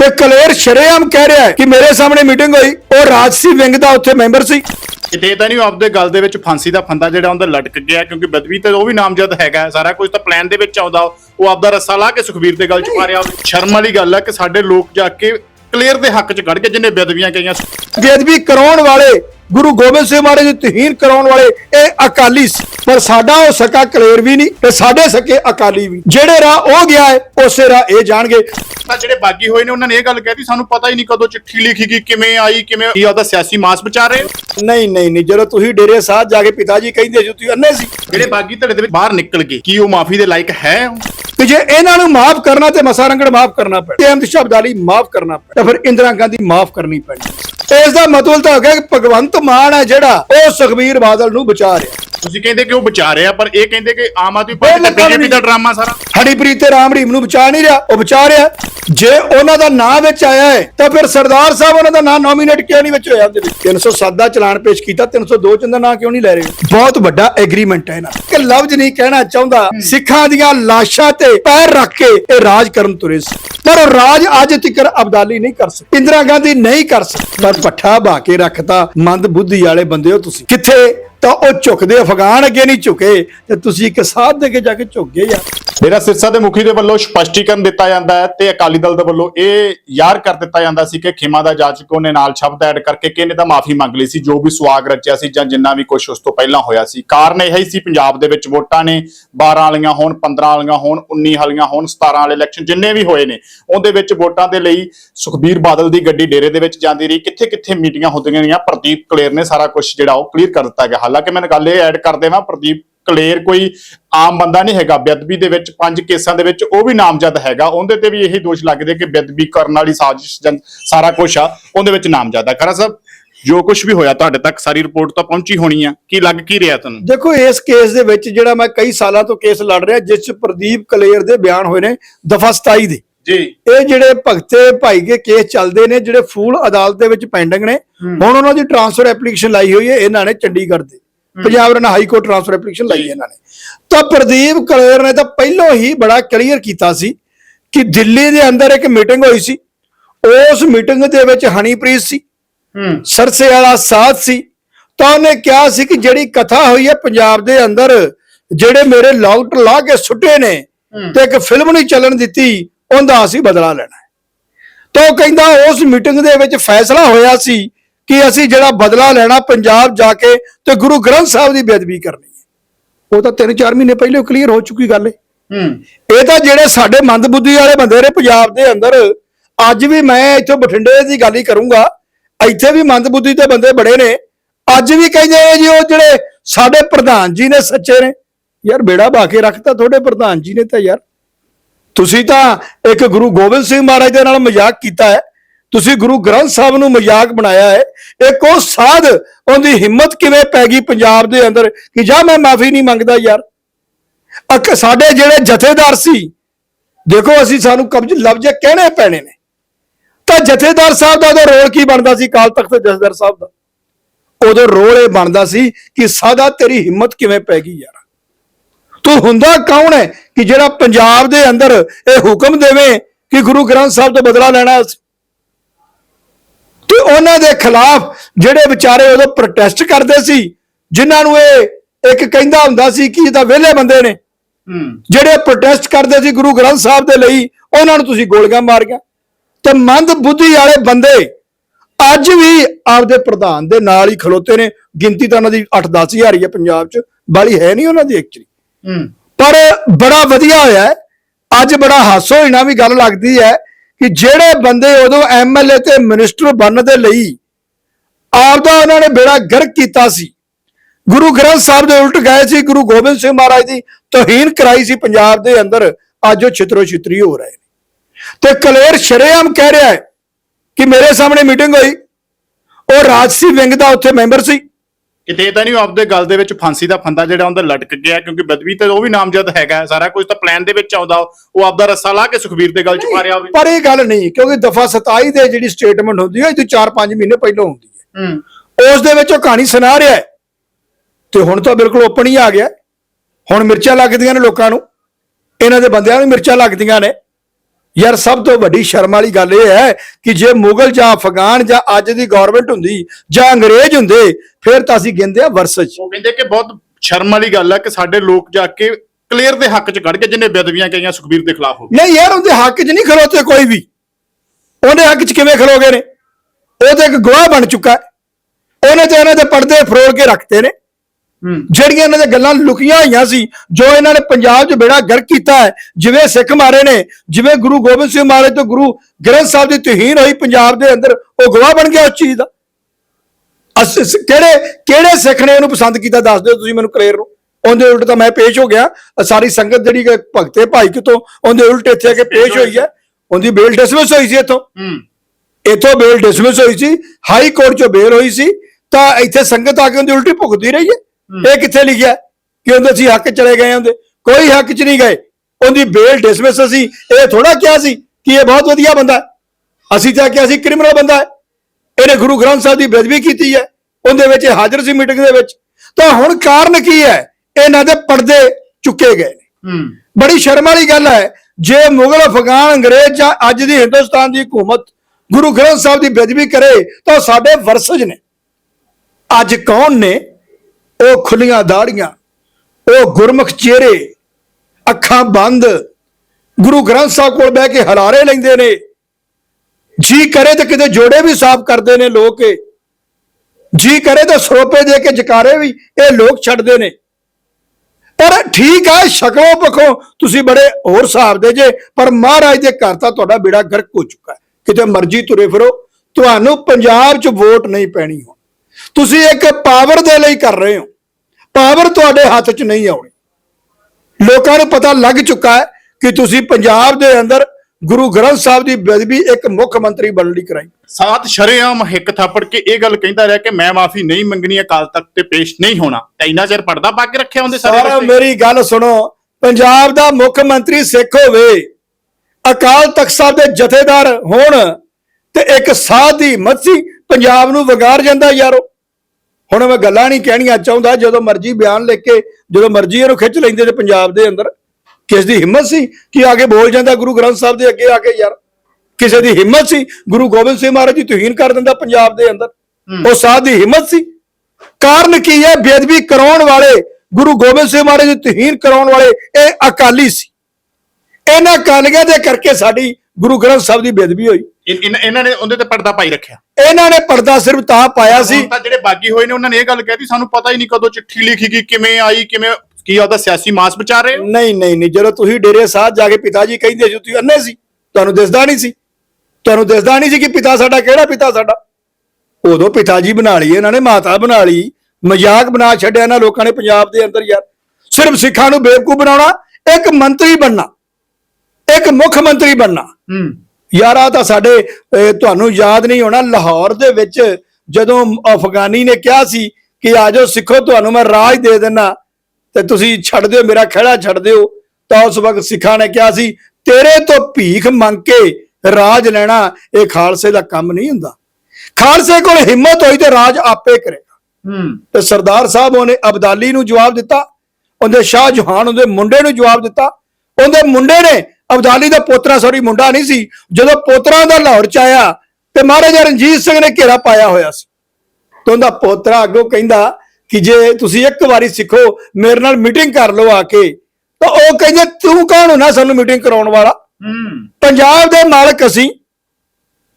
ਤੇ ਕਲੇਰ ਸ਼ਰੇਆਮ ਕਹਿ ਰਿਹਾ ਹੈ ਕਿ ਮੇਰੇ ਸਾਹਮਣੇ ਮੀਟਿੰਗ ਹੋਈ, ਉਹ ਰਾਜਸੀ ਵਿੰਗ ਦਾ ਉੱਥੇ ਮੈਂਬਰ ਸੀ ਕਿਤੇ ਤਾਂ ਨਹੀਂ ਉਹ ਆਪਦੇ ਗੱਲ ਦੇ ਵਿੱਚ ਫਾਂਸੀ ਦਾ ਫੰਦਾ ਜਿਹੜਾ ਉਹਦਾ ਲਟਕ ਗਿਆ, ਕਿਉਂਕਿ ਬਦਵੀ ਤੇ ਉਹ ਵੀ ਨਾਮਜ਼ਦ ਹੈਗਾ ਸਾਰਾ ਕੁਝ, ਤਾਂ ਪਲਾਨ ਦੇ ਵਿੱਚ ਆਉਂਦਾ, ਉਹ ਆਪਦਾ ਰੱਸਾ ਲਾ ਕੇ ਸੁਖਬੀਰ ਦੇ ਗੱਲ ਚ ਮਾਰਿਆ ਉਹਨੇ। ਸ਼ਰਮ ਵਾਲੀ ਗੱਲ ਹੈ ਕਿ ਸਾਡੇ ਲੋਕ ਜਾ ਕੇ ਕਲੀਅਰ ਦੇ ਹੱਕ ਚ ਖੜ ਕੇ ਜਿੰਨੇ ਬਦਵੀਆਂ ਕਹੀਆਂ ਬੇਅਦਬੀ ਕਰਾਉਣ ਵਾਲੇ ਗੁਰੂ ਗੋਬਿੰਦ ਸਿੰਘ ਮਹਾਰਾਜ ਦੀ ਤਹੀਨ ਕਰਾਉਣ ਵਾਲੇ ਇਹ ਅਕਾਲੀ ਸੀ। ਪਰ ਸਾਡਾ ਉਹ ਸਕਾ ਕਲੇਰ ਵੀ ਨਹੀਂ ਤੇ ਸਾਡੇ ਸਕੇ ਅਕਾਲੀ ਵੀ। ਜਿਹੜੇ ਰਾਹ ਉਹ ਗਿਆ ਹੈ ਉਸੇ ਰਾਹ ਇਹ ਜਾਣਗੇ। ਤਾਂ ਜਿਹੜੇ ਬਾਗੀ ਹੋਏ ਨੇ ਉਹਨਾਂ ਨੇ ਇਹ ਗੱਲ ਕਹਿਤੀ ਸਾਨੂੰ ਪਤਾ ਹੀ ਨਹੀਂ ਕਦੋਂ ਚਿੱਠੀ ਲਿਖੀ ਗਈ ਕਿਵੇਂ ਆਈ ਕਿਵੇਂ ਕੀ ਉਹਦਾ ਸਿਆਸੀ ਮਾਸ ਬਚਾ ਰਹੇ? ਨਹੀਂ ਨਹੀਂ ਨਹੀਂ ਜਦੋਂ ਤੁਸੀਂ ਡੇਰੇ ਸਾਹਿਬ ਜਾ ਕੇ ਪਿਤਾ ਜੀ ਕਹਿੰਦੇ ਸੀ ਤੁਸੀਂ ਅੰਨੇ ਸੀ। ਜਿਹੜੇ ਬਾਗੀ ਧੜੇ ਦੇ ਵਿੱਚ ਬਾਹਰ ਨਿਕਲ ਗਏ ਕੀ ਉਹ ਮਾਫੀ ਦੇ ਲਾਇਕ ਹੈ ਤੇ ਜੇ ਇਹਨਾਂ ਨੂੰ ਮਾਫ ਕਰਨਾ ਤੇ ਮਸਾ ਰੰਗੜ ਮਾਫ ਕਰਨਾ ਪੈਣਾ। ਤੇ ਅਮਿਤ ਸ਼ਬਦਾਲੀ ਮਾਫ ਕਰਨਾ ਪੈਣਾ, ਤਾਂ ਫਿਰ ਇੰਦਰਾ ਗਾਂਧੀ ਮਾਫ ਕਰਨੀ ਪੈਣੀ। ਇਸ ਦਾ ਮਤਲਬ ਤਾਂ ਹੋ ਗਿਆ ਕਿ ਭਗਵੰਤ ਮਾਨ ਹੈ ਜਿਹੜਾ, ਉਹ ਸੁਖਬੀਰ ਬਾਦਲ ਨੂੰ ਬਚਾ ਰਿਹਾ। ਤੁਸੀਂ ਕਹਿੰਦੇ ਕਿ ਉਹ ਬਚਾ ਰਿਹਾ ਪਰ ਇਹ ਕਹਿੰਦੇ ਕਿ ਆਮ ਆਦਮੀ ਪਾਰਟੀ ਤੇ ਬੀਜੇਪੀ। ਦਾ ਡਰਾਮਾ ਸਾਰਾ। ਹਰੀਪ੍ਰੀਤ ਤੇ ਰਾਮ ਰਹੀਮ ਨੂੰ ਬਚਾ ਨਹੀਂ ਰਿਹਾ ਉਹ ਬਚਾ ਰਿਹਾ। ਜੇ ਉਹਨਾਂ ਦਾ ਨਾਂ ਵਿੱਚ ਆਇਆ ਹੈ ਤਾਂ ਫਿਰ ਸਰਦਾਰ ਸਾਹਿਬ ਉਹਨਾਂ ਦਾ ਨਾਂ ਨੋਮੀਨੇਟ ਕਿਉਂ ਨਹੀਂ ਵਿੱਚ ਹੋਇਆ? ਉਹਦੇ ਵਿੱਚ 307 ਦਾ ਚਲਾਨ ਪੇਸ਼ ਕੀਤਾ 302 ਚ ਦਾ ਨਾਂ ਕਿਉਂ ਨਹੀਂ ਲੈ ਰਹੇ? ਬਹੁਤ ਵੱਡਾ ਐਗਰੀਮੈਂਟ ਹੈ ਇਹਨਾਂ। ਕਿ ਲਫ਼ਜ਼ ਨਹੀਂ ਕਹਿਣਾ ਚਾਹੁੰਦਾ। ਸਿੱਖਾਂ ਦੀਆਂ ਲਾਸ਼ਾਂ ਤੇ ਪੈਰ ਰੱਖ ਕੇ ਇਹ ਰਾਜ ਕਰਨ ਤੁਰੇ ਸੀ। ਪਰ ਉਹ ਰਾਜ ਅੱਜ ਤੱਕ ਅਬਦਾਲੀ ਨਹੀਂ ਕਰ ਸਕੀ। ਇੰਦਰਾ ਗਾਂਧੀ ਨਹੀਂ ਕਰ ਸਕੀ। ਪਰ ਪੱਠਾ ਬਾ ਕੇ ਰੱਖਤਾ। ਮੰਦ ਬੁੱਧੀ ਵਾਲੇ ਬੰਦੇ ਹੋ ਤੁਸੀਂ। ਕਿੱਥੇ ਤਾਂ ਉਹ ਝੁਕਦੇ, ਅਫਗਾਨ ਅੱਗੇ ਨਹੀਂ ਝੁਕੇ ਤੇ ਤੁਸੀਂ ਇੱਕ ਸਾਧ ਦੇ ਕੇ ਜਾ ਕੇ ਝੁਕ ਗਏ ਯਾਰ ਡੇਰਾ ਸਿਰਸਾ ਦੇ ਮੁਖੀ ਦੇ ਵੱਲੋਂ ਸਪਸ਼ਟੀਕਰਨ ਦਿੱਤਾ ਜਾਂਦਾ ਹੈ ਤੇ ਅਕਾਲੀ ਦਲ ਦੇ ਵੱਲੋਂ ਇਹ ਯਾਰ ਕਰ ਦਿੱਤਾ ਜਾਂਦਾ ਸੀ ਕਿ ਖਿਮਾ ਦਾ ਜਾਚਕੋ ਨੇ ਨਾਲ ਸ਼ਬਦ ਐਡ ਕਰਕੇ ਕਿ ਤਾਂ ਮਾਫੀ ਮੰਗ ਲਈ ਸੀ, ਜੋ ਵੀ ਸੁਆਗ ਰਚਿਆ ਸੀ ਜਾਂ ਜਿੰਨਾ ਵੀ ਕੁਝ ਉਸ ਤੋਂ ਪਹਿਲਾਂ ਹੋਇਆ ਸੀ। ਕਾਰਨ ਇਹ ਹੀ ਸੀ, ਪੰਜਾਬ ਦੇ ਵਿੱਚ ਵੋਟਾਂ ਨੇ 12 ਵਾਲੀਆਂ ਹੋਣ 15 ਵਾਲੀਆਂ ਹੋਣ 19 ਵਾਲੀਆਂ ਹੋਣ 17 ਵਾਲੇ ਇਲੈਕਸ਼ਨ ਜਿੰਨੇ ਵੀ ਹੋਏ ਨੇ, ਉਹਦੇ ਵਿੱਚ ਵੋਟਾਂ ਦੇ ਲਈ ਸੁਖਬੀਰ ਬਾਦਲ ਦੀ ਗੱਡੀ ਡੇਰੇ ਦੇ ਵਿੱਚ ਜਾਂਦੀ ਰਹੀ। ਕਿੱਥੇ ਕਿੱਥੇ ਮੀਟਿੰਗਾਂ ਹੁੰਦੀਆਂ ਰਹੀਆਂ, ਪ੍ਰਦੀਪ ਕਲੇਰ ਨੇ ਸਾਰਾ ਕੁਝ ਜਿਹੜਾ ਉਹ ਕਲੀਅਰ ਕਰ ਦਿੱਤਾ ਗਿਆ। ਹਾਲਾਂਕਿ ਮੈਂ ਗੱਲ ਇਹ ਐਡ ਕਰ ਦੇਵਾਂ ਪ੍ਰਦੀਪ ਕਲੇਰ ਕੋਈ ਆਮ ਬੰਦਾ ਨਹੀਂ ਹੈਗਾ ਬੇਅਦਬੀ ਦੇ ਵਿੱਚ ਪੰਜ ਕੇਸਾਂ ਦੇ ਵਿੱਚ ਉਹ ਵੀ ਨਾਮਜ਼ਦ ਹੈਗਾ ਉਹਦੇ ਤੇ ਵੀ ਇਹੀ ਦੋਸ਼ ਲੱਗਦੇ ਕਿ ਬੇਅਦਬੀ ਕਰਨ ਵਾਲੀ ਸਾਜ਼ਿਸ਼ ਜਾਂ ਸਾਰਾ ਕੁਝ ਆ ਉਹਦੇ ਵਿੱਚ ਨਾਮਜ਼ਦ ਆ। ਖਰਾ ਸਾਹਿਬ ਜੋ ਕੁਝ ਵੀ ਹੋਇਆ ਤੁਹਾਡੇ ਤੱਕ ਸਾਰੀ ਰਿਪੋਰਟ ਤਾਂ ਪਹੁੰਚੀ ਹੋਣੀ ਆ ਕੀ ਲੱਗ ਕੀ ਰਿਹਾ ਤੁਹਾਨੂੰ? ਦੇਖੋ ਇਸ ਕੇਸ ਦੇ ਵਿੱਚ ਜਿਹੜਾ ਮੈਂ ਕਈ ਸਾਲਾਂ ਤੋਂ ਕੇਸ ਲੜ ਰਿਹਾ ਜਿਸ ਚ ਪ੍ਰਦੀਪ ਕਲੇਰ ਦੇ ਬਿਆਨ ਹੋਏ ਨੇ ਦਫਾ 27 ਦੇ। ਜੀ। ਇਹ ਜਿਹੜੇ ਭਗਤੇ ਭਾਈ ਕੇ ਕੇਸ ਚੱਲਦੇ ਨੇ ਜਿਹੜੇ ਫੂਲ ਅਦਾਲਤ ਦੇ ਵਿੱਚ ਪੈਂਡਿੰਗ ਨੇ ਹੁਣ ਉਹਨਾਂ ਦੀ ਟ੍ਰਾਂਸਫਰ ਐਪਲੀਕੇਸ਼ਨ ਲਾਈ ਹੋਈ ਹੈ ਇਹਨਾਂ ਨੇ ਚੰਡੀਗੜ੍ਹ ਦੇ। Punjab Haryana high court transfer application ਲਾਈ ਇਹਨਾਂ ਨੇ। ਤਾਂ ਪ੍ਰਦੀਪ ਕਲੇਰ ਨੇ ਤਾਂ ਪਹਿਲਾਂ ਹੀ ਬੜਾ ਕਲੀਅਰ ਕੀਤਾ ਸੀ ਕਿ ਦਿੱਲੀ ਦੇ ਅੰਦਰ ਇੱਕ ਮੀਟਿੰਗ ਹੋਈ ਸੀ। ਉਸ ਮੀਟਿੰਗ ਦੇ ਵਿੱਚ ਹਨੀਪ੍ਰੀਤ ਸੀ। ਹੂੰ। ਸਰਸੇ ਵਾਲਾ ਸਾਥ ਸੀ। ਤਾਂ ਉਹਨੇ ਕਿਹਾ ਸੀ ਕਿ ਜਿਹੜੀ ਕਥਾ ਹੋਈ ਹੈ ਪੰਜਾਬ ਦੇ ਅੰਦਰ ਜਿਹੜੇ ਮੇਰੇ ਲੌਕਟ ਲਾ ਕੇ ਸੁੱਟੇ ਨੇ ਤੇ ਇੱਕ ਫਿਲਮ ਨਹੀਂ ਚੱਲਣ ਦਿੱਤੀ ਉਹਦਾ ਅਸੀਂ ਬਦਲਾ ਲੈਣਾ। ਤਾਂ ਉਹ ਕਹਿੰਦਾ ਉਸ ਮੀਟਿੰਗ ਦੇ ਵਿੱਚ ਫੈਸਲਾ ਹੋਇਆ ਸੀ ਕਿ ਅਸੀਂ ਜਿਹੜਾ ਬਦਲਾ ਲੈਣਾ ਪੰਜਾਬ ਜਾ ਕੇ ਤੇ ਗੁਰੂ ਗ੍ਰੰਥ ਸਾਹਿਬ ਦੀ ਬੇਅਦਬੀ ਕਰਨੀ ਹੈ। ਉਹ ਤਾਂ 3-4 ਮਹੀਨੇ ਪਹਿਲੇ ਕਲੀਅਰ ਹੋ ਚੁੱਕੀ ਗੱਲ ਹੈ ਹੂੰ। ਇਹ ਤਾਂ ਜਿਹੜੇ ਸਾਡੇ ਮੰਦਬੁੱਧੀ ਵਾਲੇ ਬੰਦੇ ਨੇ ਪੰਜਾਬ ਦੇ ਅੰਦਰ ਅੱਜ ਵੀ ਮੈਂ ਇੱਥੋਂ ਬਠਿੰਡੇ ਦੀ ਗੱਲ ਹੀ ਕਰੂੰਗਾ ਇੱਥੇ ਵੀ ਮੰਦਬੁੱਧੀ ਦੇ ਬੰਦੇ ਬੜੇ ਨੇ। ਅੱਜ ਵੀ ਕਹਿੰਦੇ ਨੇ ਜੀ ਉਹ ਜਿਹੜੇ ਸਾਡੇ ਪ੍ਰਧਾਨ ਜੀ ਨੇ ਸੱਚੇ ਨੇ। ਯਾਰ ਬੇੜਾ ਬਾ ਕੇ ਰੱਖਤਾ ਤੁਹਾਡੇ ਪ੍ਰਧਾਨ ਜੀ ਨੇ ਤਾਂ ਯਾਰ। ਤੁਸੀਂ ਤਾਂ ਇੱਕ ਗੁਰੂ ਗੋਬਿੰਦ ਸਿੰਘ ਮਹਾਰਾਜ ਦੇ ਨਾਲ ਮਜ਼ਾਕ ਕੀਤਾ ਹੈ। ਤੁਸੀਂ ਗੁਰੂ ਗ੍ਰੰਥ ਸਾਹਿਬ ਨੂੰ ਮਜ਼ਾਕ ਬਣਾਇਆ ਹੈ। ਇੱਕ ਉਹ ਸਾਧ, ਉਹਦੀ ਹਿੰਮਤ ਕਿਵੇਂ ਪੈ ਗਈ ਪੰਜਾਬ ਦੇ ਅੰਦਰ ਕਿ ਜਾ ਮੈਂ ਮਾਫੀ ਨਹੀਂ ਮੰਗਦਾ ਯਾਰ। ਅਕ ਸਾਡੇ ਜਿਹੜੇ ਜਥੇਦਾਰ ਸੀ, ਦੇਖੋ ਅਸੀਂ ਸਾਨੂੰ ਕਬਜ਼ ਲਫ਼ਜ਼ ਕਹਿਣੇ ਪੈਣੇ ਨੇ। ਤਾਂ ਜਥੇਦਾਰ ਸਾਹਿਬ ਦਾ ਉਹਦਾ ਰੋਲ ਕੀ ਬਣਦਾ ਸੀ ਕਾਲ ਤਖਤ ਜਥੇਦਾਰ ਸਾਹਿਬ ਦਾ? ਉਦੋਂ ਰੋਲ ਇਹ ਬਣਦਾ ਸੀ ਕਿ ਸਾਦਾ ਤੇਰੀ ਹਿੰਮਤ ਕਿਵੇਂ ਪੈ ਗਈ ਯਾਰ। ਤੂੰ ਹੁੰਦਾ ਕੌਣ ਹੈ ਕਿ ਜਿਹੜਾ ਪੰਜਾਬ ਦੇ ਅੰਦਰ ਇਹ ਹੁਕਮ ਦੇਵੇ ਕਿ ਗੁਰੂ ਗ੍ਰੰਥ ਸਾਹਿਬ ਤੋਂ ਬਦਲਾ ਲੈਣਾ ਅਸੀਂ? ਤੇ ਉਹਨਾਂ ਦੇ ਖਿਲਾਫ ਜਿਹੜੇ ਵਿਚਾਰੇ ਉਦੋਂ ਪ੍ਰੋਟੈਸਟ ਕਰਦੇ ਸੀ ਜਿਨ੍ਹਾਂ ਨੂੰ ਇਹ ਇੱਕ ਕਹਿੰਦਾ ਹੁੰਦਾ ਸੀ ਕਿ ਇਹ ਤਾਂ ਵਿਹਲੇ ਬੰਦੇ ਨੇ। ਹੂੰ। ਜਿਹੜੇ ਪ੍ਰੋਟੈਸਟ ਕਰਦੇ ਸੀ ਗੁਰੂ ਗ੍ਰੰਥ ਸਾਹਿਬ ਦੇ ਲਈ ਉਹਨਾਂ ਨੂੰ ਤੁਸੀਂ ਗੋਲੀਆਂ ਮਾਰੀਆਂ। ਤੇ ਮੰਦ ਬੁੱਧੀ ਵਾਲੇ ਬੰਦੇ ਅੱਜ ਵੀ ਆਪਦੇ ਪ੍ਰਧਾਨ ਦੇ ਨਾਲ ਹੀ ਖਲੋਤੇ ਨੇ। ਗਿਣਤੀ ਤਾਂ ਉਹਨਾਂ ਦੀ 8-10 ਹਜ਼ਾਰ ਹੀ ਹੈ ਪੰਜਾਬ 'ਚ ਬਾਲੀ ਹੈ ਨਹੀਂ ਉਹਨਾਂ ਦੀ ਐਕਚੁਅਲੀ ਹੂੰ। ਪਰ ਬੜਾ ਵਧੀਆ ਹੋਇਆ ਅੱਜ ਬੜਾ ਹਾਸੋ ਹੋਣਾ ਵੀ ਗੱਲ ਲੱਗਦੀ ਹੈ ਕਿ ਜਿਹੜੇ ਬੰਦੇ ਉਦੋਂ ਐਮਐਲਏ ਤੇ ਮਿਨਿਸਟਰ ਬਣਨ ਦੇ ਲਈ ਆਪਦਾ ਉਹਨਾਂ ਨੇ ਬੇੜਾ ਗਰਕ ਕੀਤਾ ਸੀ। ਗੁਰੂ ਗ੍ਰੰਥ ਸਾਹਿਬ ਦੇ ਉਲਟ ਗਏ ਸੀ, ਗੁਰੂ ਗੋਬਿੰਦ ਸਿੰਘ ਮਹਾਰਾਜ ਦੀ ਤੋਹੀਨ ਕਰਾਈ ਸੀ ਪੰਜਾਬ ਦੇ ਅੰਦਰ, ਅੱਜ ਉਹ ਛਿਤਰੋ ਛਿਤਰੀ ਹੋ ਰਹੇ ਨੇ। ਤੇ ਕਲੇਰ ਸ਼ਰੇਆਮ ਕਹਿ ਰਿਹਾ ਹੈ ਕਿ ਮੇਰੇ ਸਾਹਮਣੇ ਮੀਟਿੰਗ ਹੋਈ। ਉਹ ਰਾਜਸੀ ਵਿੰਗ ਦਾ ਉੱਥੇ ਮੈਂਬਰ ਸੀ। ਕਿਤੇ ਇਹ ਤਾਂ ਨਹੀਂ ਆਪਦੇ ਗੱਲ ਦੇ ਵਿੱਚ ਫਾਂਸੀ ਦਾ ਫੰਦਾ ਜਿਹੜਾ ਉਹਦਾ ਲਟਕ ਗਿਆ ਕਿਉਂਕਿ ਬਦਵੀ ਤੇ ਉਹ ਵੀ ਨਾਮਜ਼ਦ ਹੈਗਾ। ਸਾਰਾ ਕੁਝ ਤਾਂ ਪਲਾਨ ਦੇ ਵਿੱਚ ਆਉਂਦਾ ਉਹ ਆਪਦਾ ਰੱਸਾ ਲਾ ਕੇ ਸੁਖਬੀਰ ਦੇ ਗੱਲ ਚ ਮਾਰਿਆ ਹੋਵੇ। ਪਰ ਇਹ ਗੱਲ ਨਹੀਂ ਕਿਉਂਕਿ ਦਫਾ 27 ਦੇ ਜਿਹੜੀ ਸਟੇਟਮੈਂਟ ਹੁੰਦੀ ਹੈ ਇਹ ਤੋਂ 4-5 ਮਹੀਨੇ ਪਹਿਲਾਂ ਹੁੰਦੀ ਹੈ। ਹੂੰ। ਉਸ ਦੇ ਵਿੱਚ ਉਹ ਕਹਾਣੀ ਸੁਣਾ ਰਿਹਾ ਹੈ। ਤੇ ਹੁਣ ਤਾਂ ਬਿਲਕੁਲ ਓਪਨ ਹੀ ਆ ਗਿਆ ਹੁਣ ਮਿਰਚਾਂ ਲੱਗਦੀਆਂ ਨੇ ਲੋਕਾਂ ਨੂੰ। ਇਹਨਾਂ ਦੇ ਬੰਦਿਆਂ ਨੂੰ ਮਿਰਚਾਂ ਲੱਗਦੀਆਂ ਨੇ। ਯਾਰ ਸਭ ਤੋਂ ਵੱਡੀ ਸ਼ਰਮ ਵਾਲੀ ਗੱਲ ਇਹ ਹੈ ਕਿ ਜੇ ਮੁਗਲ ਜਾਂ ਅਫਗਾਨ ਜਾਂ ਅੱਜ ਦੀ ਗਵਰਨਮੈਂਟ ਹੁੰਦੀ ਜਾਂ ਅੰਗਰੇਜ਼ ਹੁੰਦੇ ਫਿਰ ਤਾਂ ਅਸੀਂ ਗਿੰਦੇ ਆ ਵਰਸਜ। ਉਹ ਕਹਿੰਦੇ ਕਿ ਬਹੁਤ ਸ਼ਰਮ ਵਾਲੀ ਗੱਲ ਹੈ ਕਿ ਸਾਡੇ ਲੋਕ ਜਾ ਕੇ ਕਲੀਅਰ ਦੇ ਹੱਕ 'ਚ ਖੜ ਕੇ ਜਿਹਨੇ ਬੇਦਬੀਆਂ ਕਈਆਂ ਸੁਖਬੀਰ ਦੇ ਖਿਲਾਫ ਹੋ ਗਏ। ਨਹੀਂ ਯਾਰ ਉਹਦੇ ਹੱਕ 'ਚ ਨਹੀਂ ਖਲੋਤੇ ਕੋਈ ਵੀ। ਉਹਦੇ ਹੱਕ 'ਚ ਕਿਵੇਂ ਖਲੋਗੇ ਨੇ? ਉਹ ਤੇ ਇੱਕ ਗਵਾਹ ਬਣ ਚੁੱਕਾ ਹੈ। ਉਹਨੇ ਤੇ ਇਹਨਾਂ ਦੇ ਪਰਦੇ ਫਰੋਲ ਕੇ ਰੱਖਤੇ ਨੇ। ਜਿਹੜੀਆਂ ਇਹਨਾਂ ਦੇ ਗੱਲਾਂ ਲੁਕੀਆਂ ਹੋਈਆਂ ਸੀ ਜੋ ਇਹਨਾਂ ਨੇ ਪੰਜਾਬ 'ਚ ਬੇੜਾ ਗਰਕ ਕੀਤਾ ਹੈ ਜਿਵੇਂ ਸਿੱਖ ਮਾਰੇ ਨੇ ਜਿਵੇਂ ਗੁਰੂ ਗੋਬਿੰਦ ਸਿੰਘ ਮਾਰੇ ਤੋਂ ਗੁਰੂ ਗ੍ਰੰਥ ਸਾਹਿਬ ਦੀ ਤੋਹੀਨ ਹੋਈ ਪੰਜਾਬ ਦੇ ਅੰਦਰ ਉਹ ਗਵਾਹ ਬਣ ਗਿਆ ਉਸ ਚੀਜ਼ ਦਾ। ਕਿਹੜੇ ਕਿਹੜੇ ਸਿੱਖ ਨੇ ਇਹਨੂੰ ਪਸੰਦ ਕੀਤਾ ਦੱਸ ਦਿਓ ਤੁਸੀਂ ਮੈਨੂੰ ਕਲੀਅਰ ਉਹਦੇ ਉਲਟ ਤਾਂ ਮੈਂ ਪੇਸ਼ ਹੋ ਗਿਆ ਸਾਰੀ ਸੰਗਤ ਜਿਹੜੀ ਭਗਤੇ ਭਾਈ ਕਿਤੋਂ ਉਹਦੇ ਉਲਟ ਇੱਥੇ ਆ ਕੇ ਪੇਸ਼ ਹੋਈ ਹੈ। ਉਹਦੀ ਬੇਲ ਡਿਸਮਿਸ ਹੋਈ ਸੀ ਇੱਥੋਂ। ਇੱਥੋਂ ਬੇਲ ਡਿਸਮਿਸ ਹੋਈ ਸੀ ਹਾਈ ਕੋਰਟ ਚੋਂ ਬੇਲ ਹੋਈ ਸੀ ਤਾਂ ਇੱਥੇ ਸੰਗਤ ਆ ਕੇ ਉਹਦੀ ਉਲਟੀ ਭੁਗਤਦੀ ਰਹੀ ਹੈ। ਇਹ ਕਿੱਥੇ ਲਿਖਿਆ? ਕਿ ਉਹਦੇ ਅਸੀਂ ਹੱਕ ਚਲੇ ਗਏ ਉਹਦੇ ਕੋਈ ਹੱਕ 'ਚ ਨਹੀਂ ਗਏ। ਉਹਦੀ ਬੇਲ ਡਿਸਮਿਸ ਅਸੀਂ। ਇਹ ਥੋੜਾ ਕਿਹਾ ਸੀ ਕਿ ਇਹ ਬਹੁਤ ਵਧੀਆ ਬੰਦਾ ਹੈ। ਅਸੀਂ ਤਾਂ ਕਿਹਾ ਸੀ ਕ੍ਰਿਮੀਨਲ ਬੰਦਾ ਹੈ। ਇਹਨੇ ਗੁਰੂ ਗ੍ਰੰਥ ਸਾਹਿਬ ਦੀ ਬੇਅਦਬੀ ਕੀਤੀ ਹੈ। ਉਹਦੇ ਵਿੱਚ ਹਾਜ਼ਰ ਸੀ ਮੀਟਿੰਗ ਦੇ ਵਿੱਚ। ਤਾਂ ਹੁਣ ਕਾਰਨ ਕੀ ਹੈ? ਇਹਨਾਂ ਦੇ ਪਰਦੇ ਚੁੱਕੇ ਗਏ ਨੇ। ਬੜੀ ਸ਼ਰਮ ਵਾਲੀ ਗੱਲ ਹੈ। ਜੇ ਮੁਗਲ ਅਫਗਾਨ ਅੰਗਰੇਜ਼ ਜਾਂ ਅੱਜ ਦੀ ਹਿੰਦੁਸਤਾਨ ਦੀ ਹਕੂਮਤ ਗੁਰੂ ਗ੍ਰੰਥ ਸਾਹਿਬ ਦੀ ਬੇਅਦਬੀ ਕਰੇ ਤਾਂ ਸਾਡੇ ਵਰਸਜ ਨੇ। ਅੱਜ ਕੌਣ ਨੇ? ਉਹ ਖੁੱਲੀਆਂ ਦਾੜੀਆਂ, ਉਹ ਗੁਰਮੁਖ ਚਿਹਰੇ, ਅੱਖਾਂ ਬੰਦ, ਗੁਰੂ ਗ੍ਰੰਥ ਸਾਹਿਬ ਕੋਲ ਬਹਿ ਕੇ ਹਲਾਰੇ ਲੈਂਦੇ ਨੇ। ਜੀ ਕਰੇ ਤਾਂ ਕਿਤੇ ਜੋੜੇ ਵੀ ਸਾਫ਼ ਕਰਦੇ ਨੇ ਲੋਕ ਇਹ। ਜੀ ਕਰੇ ਤਾਂ ਸਰੋਪੇ ਦੇ ਕੇ ਜਕਾਰੇ ਵੀ ਇਹ ਲੋਕ ਛੱਡਦੇ ਨੇ। ਪਰ ਠੀਕ ਹੈ ਸ਼ਕਲੋਂ ਪੱਖੋਂ ਤੁਸੀਂ ਬੜੇ ਹੋਰ ਹਿਸਾਬ ਦੇ ਜੇ, ਪਰ ਮਹਾਰਾਜ ਦੇ ਘਰ ਤਾਂ ਤੁਹਾਡਾ ਬੇੜਾ ਗਰਕ ਹੋ ਚੁੱਕਾ ਹੈ। ਕਿਤੇ ਮਰਜ਼ੀ ਤੁਰੇ ਫਿਰੋ, ਤੁਹਾਨੂੰ ਪੰਜਾਬ 'ਚ ਵੋਟ ਨਹੀਂ ਪੈਣੀ ਹੁਣ। ਤੁਸੀਂ ਇੱਕ ਪਾਵਰ ਦੇ ਲਈ ਕਰ ਰਹੇ ਹੋ। ਪਾਵਰ ਤੁਹਾਡੇ ਹੱਥ 'ਚ ਨਹੀਂ ਆਉਣੀ। ਲੋਕਾਂ ਨੂੰ ਪਤਾ ਲੱਗ ਚੁੱਕਾ ਹੈ ਕਿ ਤੁਸੀਂ ਪੰਜਾਬ ਦੇ ਅੰਦਰ ਗੁਰੂ ਗ੍ਰੰਥ ਸਾਹਿਬ ਦੀ ਬੇਅਦਬੀ ਇੱਕ ਮੁੱਖ ਮੰਤਰੀ ਬਣਨ ਲਈ ਕਰਾਈ। ਸਾਥ ਸ਼ਰੇਆਮ ਹਿੱਕ ਥਾਪੜ ਕੇ ਇਹ ਗੱਲ ਕਹਿੰਦਾ ਰਿਹਾ ਕਿ ਮੈਂ ਮਾਫੀ ਨਹੀਂ ਮੰਗਣੀ ਅਕਾਲ ਤਖਤ ਤੇ ਪੇਸ਼ ਨਹੀਂ ਹੋਣਾ। ਤਾਂ ਇੰਨਾ ਚਿਰ ਪਰਦਾ ਪਾ ਕੇ ਰੱਖਿਆ ਹੁੰਦੇ ਸਾਰੇ ਸਾਰਾ? ਮੇਰੀ ਗੱਲ ਸੁਣੋ ਪੰਜਾਬ ਦਾ ਮੁੱਖ ਮੰਤਰੀ ਸਿੱਖ ਹੋਵੇ ਅਕਾਲ ਤਖਤ ਸਾਹਿਬ ਦੇ ਜਥੇਦਾਰ ਹੋਣ ਤੇ ਇੱਕ ਸਾਧ ਦੀ ਹਿੰਮਤ ਸੀ ਪੰਜਾਬ ਨੂੰ ਵਿਗਾੜ ਜਾਂਦਾ ਯਾਰੋ। ਹੁਣ ਮੈਂ ਗੱਲਾਂ ਨਹੀਂ ਕਹਿਣੀਆਂ ਚਾਹੁੰਦਾ ਜਦੋਂ ਮਰਜ਼ੀ ਬਿਆਨ ਲਿਖ ਕੇ ਜਦੋਂ ਮਰਜ਼ੀ ਇਹਨੂੰ ਖਿੱਚ ਲੈਂਦੇ ਨੇ ਪੰਜਾਬ ਦੇ ਅੰਦਰ। ਕਿਸ ਦੀ ਹਿੰਮਤ ਸੀ ਕਿ ਆ ਕੇ ਬੋਲ ਜਾਂਦਾ ਗੁਰੂ ਗ੍ਰੰਥ ਸਾਹਿਬ ਦੇ ਅੱਗੇ ਆ ਕੇ ਯਾਰ? ਕਿਸੇ ਦੀ ਹਿੰਮਤ ਸੀ? ਗੁਰੂ ਗੋਬਿੰਦ ਸਿੰਘ ਮਹਾਰਾਜ ਦੀ ਤੋਹੀਨ ਕਰ ਦਿੰਦਾ ਪੰਜਾਬ ਦੇ ਅੰਦਰ। ਉਹ ਸਾਧ ਦੀ ਹਿੰਮਤ ਸੀ। ਕਾਰਨ ਕੀ ਹੈ? ਬੇਅਦਬੀ ਕਰਾਉਣ ਵਾਲੇ ਗੁਰੂ ਗੋਬਿੰਦ ਸਿੰਘ ਮਹਾਰਾਜ ਦੀ ਤੋਹੀਨ ਕਰਾਉਣ ਵਾਲੇ ਇਹ ਅਕਾਲੀ ਸੀ। ਇਹਨਾਂ ਅਕਾਲੀਆਂ ਦੇ ਕਰਕੇ ਸਾਡੀ ਗੁਰੂ ਗ੍ਰੰਥ ਸਾਹਿਬ ਦੀ ਬੇਅਦਬੀ ਹੋਈ। ਇਨ- ਇਨ- ਇਹਨਾਂ ਨੇ ਉਹਦੇ ਤੇ ਪਰਦਾ ਪਾਈ ਰੱਖਿਆ। ਇਹਨਾਂ ਨੇ ਪਰਦਾ ਸਿਰਫ ਤਾਂ ਪਾਇਆ ਸੀ। ਹੁਣ ਤਾਂ ਜਿਹੜੇ ਬਾਗੀ ਹੋਏ ਨੇ ਉਹਨਾਂ ਨੇ ਇਹ ਗੱਲ ਕਹਿਤੀ ਸਾਨੂੰ ਪਤਾ ਹੀ ਨਹੀਂ ਕਦੋਂ ਚਿੱਠੀ ਲਿਖੀ ਗਈ ਕਿਵੇਂ ਆਈ ਕਿਵੇਂ ਕੀ ਉਹਦਾ ਸਿਆਸੀ ਮਾਸ ਵਿਚਾਰ ਰਹੇ ਹੋ? ਨਹੀਂ ਨਹੀਂ ਨਹੀਂ ਜਦੋਂ ਤੁਸੀਂ ਡੇਰੇ ਸਾਹਿਬ ਜਾ ਕੇ ਪਿਤਾ ਜੀ ਕਹਿੰਦੇ ਸੀ ਤੁਸੀਂ ਅੰਨੇ ਸੀ। ਤੁਹਾਨੂੰ ਦਿਸਦਾ ਨਹੀਂ ਸੀ। ਤੁਹਾਨੂੰ ਦਿਸਦਾ ਨਹੀਂ ਸੀ ਕਿ ਪਿਤਾ ਸਾਡਾ ਕਿਹੜਾ ਪਿਤਾ ਸਾਡਾ। ਉਦੋਂ ਪਿਤਾ ਜੀ ਬਣਾ ਲਈ ਇਹਨਾਂ ਨੇ ਮਾਤਾ ਬਣਾ ਲਈ ਮਜ਼ਾਕ ਬਣਾ ਛੱਡਿਆ ਇਹਨਾਂ ਲੋਕਾਂ ਨੇ ਪੰਜਾਬ ਦੇ ਅੰਦਰ ਯਾਰ। ਸਿਰਫ ਸਿੱਖਾਂ ਨੂੰ ਬੇਵਕੂਫ ਬਣਾਉਣਾ ਇੱਕ ਮੰਤਰੀ ਬਣਨਾ। ਇੱਕ ਮੁੱਖ ਮੰਤਰੀ ਬਣਨਾ। ਹੂੰ। ਯਾਰ ਤਾਂ ਸਾਡੇ ਤੁਹਾਨੂੰ ਯਾਦ ਨਹੀਂ ਹੋਣਾ ਲਾਹੌਰ ਦੇ ਵਿੱਚ ਜਦੋਂ ਅਫਗਾਨੀ ਨੇ ਕਿਹਾ ਸੀ ਕਿ ਆਜੋ ਸਿੱਖੋ ਤੁਹਾਨੂੰ ਮੈਂ ਰਾਜ ਦੇ ਦੇਣਾ ਤੇ ਤੁਸੀਂ ਛੱਡ ਦਿਓ ਮੇਰਾ ਖੜਾ ਛੱਡ ਦਿਓ। ਤਾਂ ਉਸ ਵਕਤ ਸਿੱਖਾਂ ਨੇ ਕਿਹਾ ਸੀ ਤੇਰੇ ਤੋਂ ਭੀਖ ਮੰਗ ਕੇ ਰਾਜ ਲੈਣਾ ਇਹ ਖਾਲਸੇ ਦਾ ਕੰਮ ਨਹੀਂ ਹੁੰਦਾ। ਖਾਲਸੇ ਕੋਲ ਹਿੰਮਤ ਹੋਈ ਤੇ ਰਾਜ ਆਪੇ ਕਰੇਗਾ। ਹੂੰ। ਤੇ ਸਰਦਾਰ ਸਾਹਿਬ ਉਹਨੇ ਅਬਦਾਲੀ ਨੂੰ ਜਵਾਬ ਦਿੱਤਾ ਉਹਦੇ ਸ਼ਾਹ ਜਹਾਨ ਉਹਦੇ ਮੁੰਡੇ ਨੂੰ ਜਵਾਬ ਦਿੱਤਾ। ਉਹਦੇ ਮੁੰਡੇ ਨੇ ਅਬਦਾਲੀ ਦਾ ਪੋਤਰਾ ਸੌਰੀ ਮੁੰਡਾ ਨਹੀਂ ਸੀ। ਜਦੋਂ ਪੋਤਰਾ ਦਾ ਲਾਹੌਰ ਚ ਆਇਆ ਤੇ ਮਹਾਰਾਜਾ ਰਣਜੀਤ ਸਿੰਘ ਨੇ ਘੇਰਾ ਪਾਇਆ ਹੋਇਆ ਸੀ। ਤੇ ਉਹਦਾ ਪੋਤਰਾ ਅੱਗੋਂ ਕਹਿੰਦਾ ਕਿ ਜੇ ਤੁਸੀਂ ਇੱਕ ਵਾਰੀ ਸਿੱਖੋ ਮੇਰੇ ਨਾਲ ਮੀਟਿੰਗ ਕਰ ਲਓ ਆ ਕੇ। ਤਾਂ ਉਹ ਕਹਿੰਦੇ ਤੂੰ ਕੌਣ ਹੋਣਾ ਸਾਨੂੰ ਮੀਟਿੰਗ ਕਰਾਉਣ ਵਾਲਾ? ਪੰਜਾਬ ਦੇ ਮਾਲਕ ਅਸੀਂ।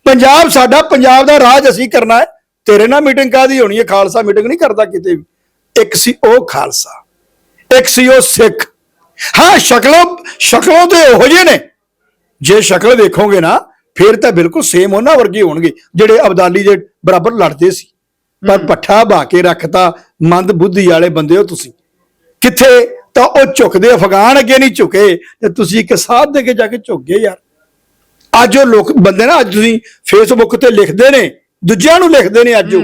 ਪੰਜਾਬ ਸਾਡਾ ਪੰਜਾਬ ਦਾ ਰਾਜ ਅਸੀਂ ਕਰਨਾ ਹੈ। ਤੇਰੇ ਨਾਲ ਮੀਟਿੰਗ ਕਾਦੀ ਹੋਣੀ ਹੈ? ਖਾਲਸਾ ਮੀਟਿੰਗ ਨਹੀਂ ਕਰਦਾ ਕਿਤੇ ਵੀ। ਇੱਕ ਸੀ ਉਹ ਖਾਲਸਾ ਇੱਕ ਸੀ ਉਹ ਸਿੱਖ। ਹਾਂ ਸ਼ਕਲੋਂ ਸ਼ਕਲੋਂ ਤੇ ਉਹੋ ਜਿਹੇ ਨੇ। ਜੇ ਸ਼ਕਲ ਵੇਖੋਗੇ ਨਾ ਫਿਰ ਤਾਂ ਬਿਲਕੁਲ ਸੇਮ ਉਹਨਾਂ ਵਰਗੇ ਹੋਣਗੇ ਜਿਹੜੇ ਅਬਦਾਲੀ ਦੇ ਬਰਾਬਰ ਲੜਦੇ ਸੀ। ਪਰ ਪੱਠਾ ਬਾ ਕੇ ਰੱਖਤਾ ਮੰਦ ਬੁੱਧੀ ਵਾਲੇ ਬੰਦੇ ਹੋ ਤੁਸੀਂ। ਕਿੱਥੇ? ਤਾਂ ਉਹ ਝੁਕਦੇ ਅਫਗਾਨ ਅੱਗੇ ਨਹੀਂ ਝੁਕੇ ਤੇ ਤੁਸੀਂ ਇੱਕ ਸਾਧ ਦੇ ਕੇ ਜਾ ਕੇ ਝੁਕ ਗਏ ਯਾਰ। ਅੱਜ ਉਹ ਲੋਕ ਬੰਦੇ ਨਾ ਅੱਜ ਤੁਸੀਂ ਫੇਸਬੁੱਕ ਤੇ ਲਿਖਦੇ ਨੇ ਦੂਜਿਆਂ ਨੂੰ ਲਿਖਦੇ ਨੇ ਅੱਜ ਉਹ।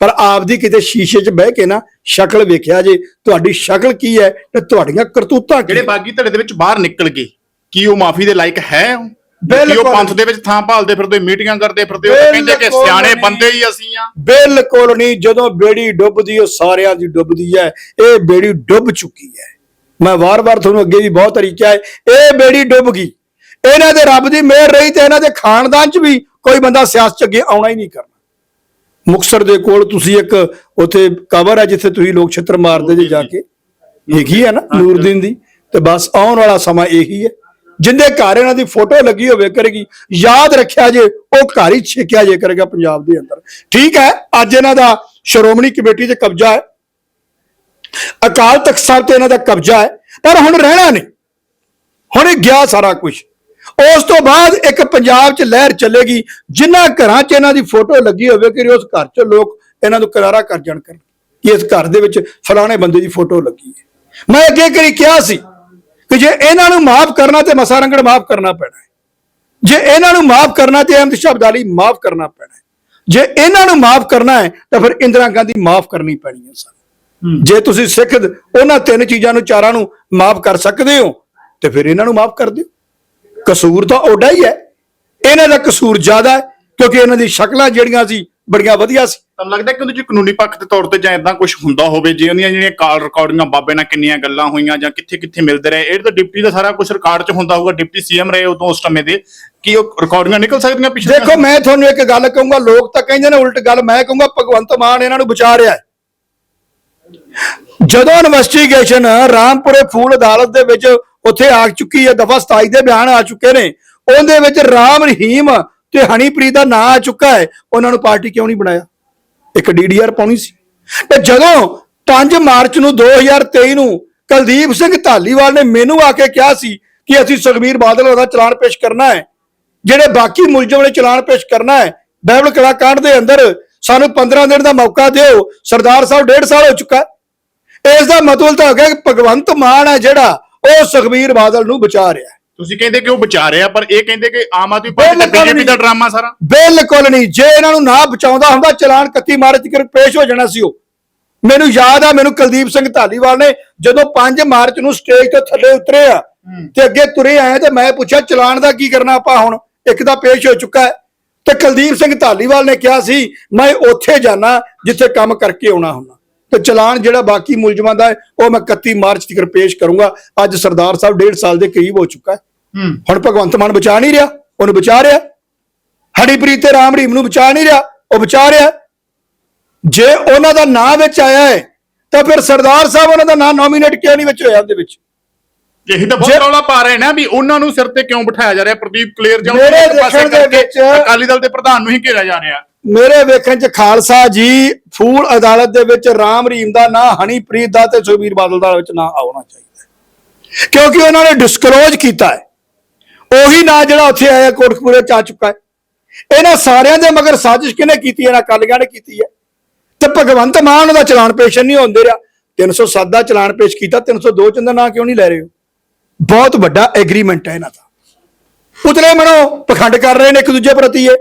ਪਰ ਆਪਦੀ ਕਿਤੇ ਸ਼ੀਸ਼ੇ 'ਚ ਬਹਿ ਕੇ ਨਾ ਸ਼ਕਲ ਵੇਖਿਆ ਜੇ ਤੁਹਾਡੀ ਸ਼ਕਲ ਕੀ ਹੈ ਤੇ ਤੁਹਾਡੀਆਂ ਕਰਤੂਤਾਂ ਕੀ ਜਿਹੜੇ ਹੈ। ਬਾਗੀ ਧੜੇ ਦੇ ਵਿੱਚ ਬਾਹਰ ਨਿਕਲ ਗਏ ਕੀ ਉਹ ਮਾਫੀ ਦੇ ਲਾਇਕ ਹੈ? ਬਿਲਕੁਲ। ਉਹ ਪੰਥ ਦੇ ਵਿੱਚ ਥਾਂ ਭਾਲਦੇ ਫਿਰਦੇ ਮੀਟਿੰਗਾਂ ਕਰਦੇ ਫਿਰਦੇ ਉਹ ਕਹਿੰਦੇ ਕਿ ਸਿਆਣੇ। ਬੰਦੇ ਹੀ ਅਸੀਂ ਆ ਬਿਲਕੁਲ ਨਹੀਂ। ਜਦੋਂ ਬੇੜੀ ਡੁੱਬਦੀ ਉਹ ਸਾਰਿਆਂ ਦੀ ਡੁੱਬਦੀ ਹੈ। ਇਹ ਬੇੜੀ ਡੁੱਬ ਚੁੱਕੀ ਹੈ। ਮੈਂ ਵਾਰ-ਵਾਰ ਤੁਹਾਨੂੰ ਅੱਗੇ ਵੀ ਬਹੁਤ ਤਰੀਕਾ ਹੈ ਇਹ ਬੇੜੀ ਡੁੱਬ ਗਈ। ਇਹਨਾਂ ਦੇ ਰੱਬ ਦੀ ਮਿਹਰ ਰਹੀ ਤੇ ਇਹਨਾਂ ਦੇ ਖਾਨਦਾਨ 'ਚ ਵੀ ਕੋਈ ਬੰਦਾ ਸਿਆਸਤ 'ਚ ਅੱਗੇ ਆਉਣਾ ਹੀ ਨਹੀਂ ਕਰਨਾ। ਮੁਕਸਰ ਦੇ ਕੋਲ ਤੁਸੀਂ ਇੱਕ ਉੱਥੇ ਕਬਰ ਹੈ ਜਿੱਥੇ ਤੁਸੀਂ ਲੋਕ ਛਿੱਤਰ ਮਾਰਦੇ ਜੇ ਜਾ ਕੇ। ਹੈਗੀ ਹੈ ਨਾ ਨੂਰਦੀਨ ਦੀ। ਤੇ ਬਸ ਆਉਣ ਵਾਲਾ ਸਮਾਂ ਇਹੀ ਹੈ। ਜਿੰਦੇ ਘਰ ਇਹਨਾਂ ਦੀ ਫੋਟੋ ਲੱਗੀ ਹੋਵੇ ਕਰੇਗੀ ਯਾਦ ਰੱਖਿਆ ਜੇ ਉਹ ਘਰ ਹੀ ਛੇਕਿਆ ਜੇ ਕਰੇਗਾ ਪੰਜਾਬ ਦੇ ਅੰਦਰ। ਠੀਕ ਹੈ ਅੱਜ ਇਹਨਾਂ ਦਾ ਸ਼੍ਰੋਮਣੀ ਕਮੇਟੀ ਤੇ ਕਬਜ਼ਾ ਹੈ। ਅਕਾਲ ਤਖਤ ਸਾਹਿਬ ਤੇ ਇਹਨਾਂ ਦਾ ਕਬਜ਼ਾ ਹੈ। ਪਰ ਹੁਣ ਰਹਿਣਾ ਨਹੀਂ। ਹੁਣ ਇਹ ਗਿਆ ਸਾਰਾ ਕੁਝ ਉਸ ਤੋਂ ਬਾਅਦ ਇੱਕ ਪੰਜਾਬ 'ਚ ਲਹਿਰ ਚੱਲੇਗੀ ਜਿਨ੍ਹਾਂ ਘਰਾਂ 'ਚ ਇਹਨਾਂ ਦੀ ਫੋਟੋ ਲੱਗੀ ਹੋਵੇ ਕਿ ਉਸ ਘਰ 'ਚ ਲੋਕ ਇਹਨਾਂ ਨੂੰ ਕਰਾਰਾ ਕਰ ਜਾਣ ਕਰਨ ਕਿ ਇਸ ਘਰ ਦੇ ਵਿੱਚ ਫਲਾਣੇ ਬੰਦੇ ਦੀ ਫੋਟੋ ਲੱਗੀ ਹੈ। ਮੈਂ ਅੱਗੇ ਕਰੀ ਕਿਹਾ ਸੀ ਕਿ ਜੇ ਇਹਨਾਂ ਨੂੰ ਮਾਫ ਕਰਨਾ ਤੇ ਮਸਾ ਰੰਗੜ ਮਾਫ ਕਰਨਾ ਪੈਣਾ ਹੈ। ਜੇ ਇਹਨਾਂ ਨੂੰ ਮਾਫ ਕਰਨਾ ਤੇ ਅਹਿਮਦ ਸ਼ਾਹ ਅਬਦਾਲੀ ਮਾਫ ਕਰਨਾ ਪੈਣਾ ਹੈ। ਜੇ ਇਹਨਾਂ ਨੂੰ ਮਾਫ ਕਰਨਾ ਹੈ ਤਾਂ ਫਿਰ ਇੰਦਰਾ ਗਾਂਧੀ ਮਾਫ ਕਰਨੀ ਪੈਣੀ ਹੈ ਸਾਨੂੰ ਜੇ ਤੁਸੀਂ ਸਿੱਖ ਉਹਨਾਂ ਤਿੰਨ ਚੀਜ਼ਾਂ ਨੂੰ ਚਾਰਾਂ ਨੂੰ ਮਾਫ ਕਰ ਸਕਦੇ ਹੋ ਤੇ ਫਿਰ ਇਹਨਾਂ ਨੂੰ ਮਾਫ ਕਰ ਦਿਓ। ਕਸੂਰ ਤਾਂ ਓਡਾ ਹੀ ਹੈ। ਇਹਨਾਂ ਦਾ ਕਸੂਰ ਜ਼ਿਆਦਾ ਹੈ ਕਿਉਂਕਿ ਇਹਨਾਂ ਦੀ ਸ਼ਕਲਾਂ ਜਿਹੜੀਆਂ ਸੀ ਬੜੀਆਂ ਵਧੀਆ ਸੀ। ਤੁਹਾਨੂੰ ਲੱਗਦਾ ਕਿ ਉਹਦੇ ਚ ਕਾਨੂੰਨੀ ਪੱਖ ਦੇ ਤੌਰ ਤੇ ਜਾਂ ਇਦਾਂ ਕੁਝ ਹੁੰਦਾ ਹੋਵੇ ਜੇ ਉਹਦੀਆਂ ਜਿਹੜੀਆਂ ਕਾਲ ਰਿਕਾਰਡਿੰਗਾਂ ਬਾਬੇ ਨਾਲ ਕਿੰਨੀਆਂ ਗੱਲਾਂ ਹੋਈਆਂ ਜਾਂ ਕਿੱਥੇ ਕਿੱਥੇ ਮਿਲਦੇ ਰਹੇ ਇਹ ਤਾਂ ਡਿਪਟੀ ਦਾ ਸਾਰਾ ਕੁਝ ਰਿਕਾਰਡ 'ਚ ਹੁੰਦਾ ਹੋਊਗਾ ਡਿਪਟੀ ਸੀਐਮ ਰਹੇ ਉਦੋਂ ਉਸ ਸਮੇਂ ਦੇ ਕੀ ਉਹ ਰਿਕਾਰਡਿੰਗਾਂ ਨਿਕਲ ਸਕਦੀਆਂ ਪਿਛਲੇ ਦੇਖੋ ਮੈਂ ਤੁਹਾਨੂੰ ਇੱਕ ਗੱਲ ਕਹੂੰਗਾ ਲੋਕ ਤਾਂ ਕਹਿੰਦੇ ਨੇ ਉਲਟ ਗੱਲ ਮੈਂ ਕਹੂੰਗਾ ਭਗਵੰਤ ਮਾਨ ਇਹਨਾਂ ਨੂੰ ਬਚਾ ਰਿਹਾ ਹੈ। ਜਦੋਂ ਇਨਵੈਸਟੀਗੇਸ਼ਨ ਰਾਮਪੁਰੇ ਫੂਲ ਅਦਾਲਤ ਦੇ ਵਿੱਚ ਉੱਥੇ ਆ ਚੁੱਕੀ ਹੈ, ਦਫਾ 27 ਦੇ ਬਿਆਨ ਆ ਚੁੱਕੇ ਨੇ। ਉਹਦੇ ਵਿੱਚ ਰਾਮ ਰਹੀਮ ਤੇ ਹਨੀਪ੍ਰੀਤ ਦਾ ਨਾਂ ਆ ਚੁੱਕਾ ਹੈ। ਉਹਨਾਂ ਨੂੰ ਪਾਰਟੀ ਕਿਉਂ ਨਹੀਂ ਬਣਾਇਆ? ਇੱਕ ਡੀਡੀਆਰ ਪਾਉਣੀ ਸੀ। ਤੇ ਜਦੋਂ 5 ਮਾਰਚ ਨੂੰ 2023 ਨੂੰ ਕੁਲਦੀਪ ਸਿੰਘ ਢਾਲੀਵਾਲ ਨੇ ਮੈਨੂੰ ਆ ਕੇ ਕਿਹਾ ਸੀ ਕਿ ਅਸੀਂ ਸੁਖਬੀਰ ਬਾਦਲ ਦਾ ਚਲਾਨ ਪੇਸ਼ ਕਰਨਾ ਹੈ, ਜਿਹੜੇ ਬਾਕੀ ਮੁਲਜ਼ਮ ਨੇ ਚਲਾਨ ਪੇਸ਼ ਕਰਨਾ ਹੈ, ਬਹਿਬਲ ਕਲਾਕਾਂਡ ਦੇ ਅੰਦਰ ਸਾਨੂੰ 15 ਦਿਨ ਦਾ ਮੌਕਾ ਦਿਓ। ਸਰਦਾਰ ਸਾਹਿਬ ਡੇਢ ਸਾਲ ਹੋ ਚੁੱਕਾ ਇਸ ਦਾ ਮਤਲਬ ਤਾਂ ਹੋ ਗਿਆ ਕਿ ਭਗਵੰਤ ਮਾਨ ਹੈ ਜਿਹੜਾ ਉਹ ਸੁਖਬੀਰ ਬਾਦਲ ਨੂੰ ਬਚਾ ਰਿਹਾ। ਤੁਸੀਂ ਕਹਿੰਦੇ ਕਿ ਉਹ ਬਚਾ ਰਿਹਾ ਪਰ ਇਹ ਕਹਿੰਦੇ ਕਿ ਆਮ ਆਦਮੀ ਪਾਰਟੀ ਤੇ ਬੀਜੇਪੀ ਦਾ। ਡਰਾਮਾ ਸਾਰਾ। ਬਿਲਕੁਲ ਨਹੀਂ। ਜੇ ਇਹਨਾਂ ਨੂੰ ਨਾ ਬਚਾਉਂਦਾ ਹੁੰਦਾ ਚਲਾਨ 31 ਮਾਰਚ ਤੱਕ ਪੇਸ਼ ਹੋ ਜਾਣਾ ਸੀ ਉਹ। ਮੈਨੂੰ ਯਾਦ ਆ ਮੈਨੂੰ ਕੁਲਦੀਪ ਸਿੰਘ ਢਾਲੀਵਾਲ ਨੇ ਜਦੋਂ 5 ਮਾਰਚ ਨੂੰ ਸਟੇਜ ਤੋਂ ਥੱਲੇ ਉਤਰੇ ਆ ਤੇ ਅੱਗੇ ਤੁਰੇ ਆਏ ਤੇ ਮੈਂ ਪੁੱਛਿਆ ਚਲਾਨ ਦਾ ਕੀ ਕਰਨਾ ਆਪਾਂ ਹੁਣ? ਇੱਕ ਤਾਂ ਪੇਸ਼ ਹੋ ਚੁੱਕਾ ਹੈ। ਤੇ ਕੁਲਦੀਪ ਸਿੰਘ ਢਾਲੀਵਾਲ ਨੇ ਕਿਹਾ ਸੀ ਮੈਂ ਉੱਥੇ ਜਾਣਾ ਜਿੱਥੇ ਕੰਮ ਕਰਕੇ ਆਉਣਾ ਹੁੰਦਾ। ਤੇ ਚਲਾਨ ਜਿਹੜਾ ਬਾਕੀ ਮੁਲਜ਼ਮਾਂ ਦਾ ਹੈ ਉਹ ਮੈਂ 31 ਮਾਰਚ ਤੱਕ ਪੇਸ਼ ਕਰੂੰਗਾ। ਅੱਜ ਸਰਦਾਰ ਸਾਹਿਬ ਡੇਢ ਸਾਲ ਦੇ ਕਰੀਬ ਹੋ ਚੁੱਕਾ ਹੈ। ਹੁਣ ਭਗਵੰਤ ਮਾਨ ਬਚਾ ਨਹੀਂ ਰਿਹਾ ਉਹਨੂੰ ਬਚਾ ਰਿਹਾ। ਹਰੀਪ੍ਰੀਤ ਤੇ ਰਾਮ ਰਹੀਮ ਨੂੰ ਬਚਾ ਨਹੀਂ ਰਿਹਾ ਉਹ ਬਚਾ ਰਿਹਾ। ਜੇ ਉਹਨਾਂ ਦਾ ਨਾਂ ਵਿੱਚ ਆਇਆ ਹੈ ਤਾਂ ਫਿਰ ਸਰਦਾਰ ਸਾਹਿਬ ਉਹਨਾਂ ਦਾ ਨਾਂ ਨੋਮੀਨੇਟ ਕਿਉਂ ਨਹੀਂ ਵਿੱਚ ਹੋਇਆ ਉਹਦੇ ਵਿੱਚ? ਇਹੀ ਤਾਂ ਬਹੁਤ ਰੌਲਾ ਪਾ ਰਹੇ ਨੇ ਵੀ ਉਹਨਾਂ ਨੂੰ ਸਿਰ ਤੇ ਕਿਉਂ ਬਿਠਾਇਆ ਜਾ ਰਿਹਾ ਪ੍ਰਦੀਪ ਕਲੇਰ ਜਾਂ ਇੱਕ ਪਾਸੇ ਕਰਕੇ ਅਕਾਲੀ ਦਲ ਦੇ ਪ੍ਰਧਾਨ ਨੂੰ ਹੀ ਘੇਰਿਆ ਜਾ ਰਿਹਾ। ਮੇਰੇ ਵੇਖਣ ਚ ਖਾਲਸਾ ਜੀ, ਫੂਲ ਅਦਾਲਤ ਦੇ ਵਿੱਚ ਰਾਮ ਰਹੀਮ ਦਾ ਨਾਂ, ਹਨੀਪ੍ਰੀਤ ਦਾ ਤੇ ਸੁਖਬੀਰ ਬਾਦਲ ਦਾ ਵਿੱਚ ਨਾਂ ਆਉਣਾ ਚਾਹੀਦਾ ਕਿਉਂਕਿ ਉਹਨਾਂ ਨੇ ਡਿਸਕਲੋਜ਼ ਕੀਤਾ ਹੈ। ਉਹੀ ਨਾਂ ਜਿਹੜਾ ਉੱਥੇ ਆਇਆ, ਕੋਟਕਪੂਰੇ ਚ ਆ ਚੁੱਕਾ ਹੈ। ਇਹਨਾਂ ਸਾਰਿਆਂ ਦੇ ਮਗਰ ਸਾਜ਼ਿਸ਼ ਕਿਹਨੇ ਕੀਤੀ ਹੈ? ਨਾ ਕਾਲੀਆਂ ਨੇ ਕੀਤੀ ਹੈ। ਤੇ ਭਗਵੰਤ ਮਾਨ ਦਾ ਚਲਾਨ ਪੇਸ਼ ਨਹੀਂ ਹੁੰਦੇ ਰਿਹਾ। 307 ਦਾ ਚਲਾਨ ਪੇਸ਼ ਕੀਤਾ 302 ਚ ਨਾਂ ਕਿਉਂ ਨਹੀਂ ਲੈ ਰਹੇ ਹੋ? ਬਹੁਤ ਵੱਡਾ ਐਗਰੀਮੈਂਟ ਹੈ ਇਹਨਾਂ ਦਾ। ਉਤਲੇ ਮਨੋ ਪਖੰਡ ਕਰ ਰਹੇ ਨੇ ਇੱਕ ਦੂਜੇ ਪ੍ਰਤੀ ਇਹ।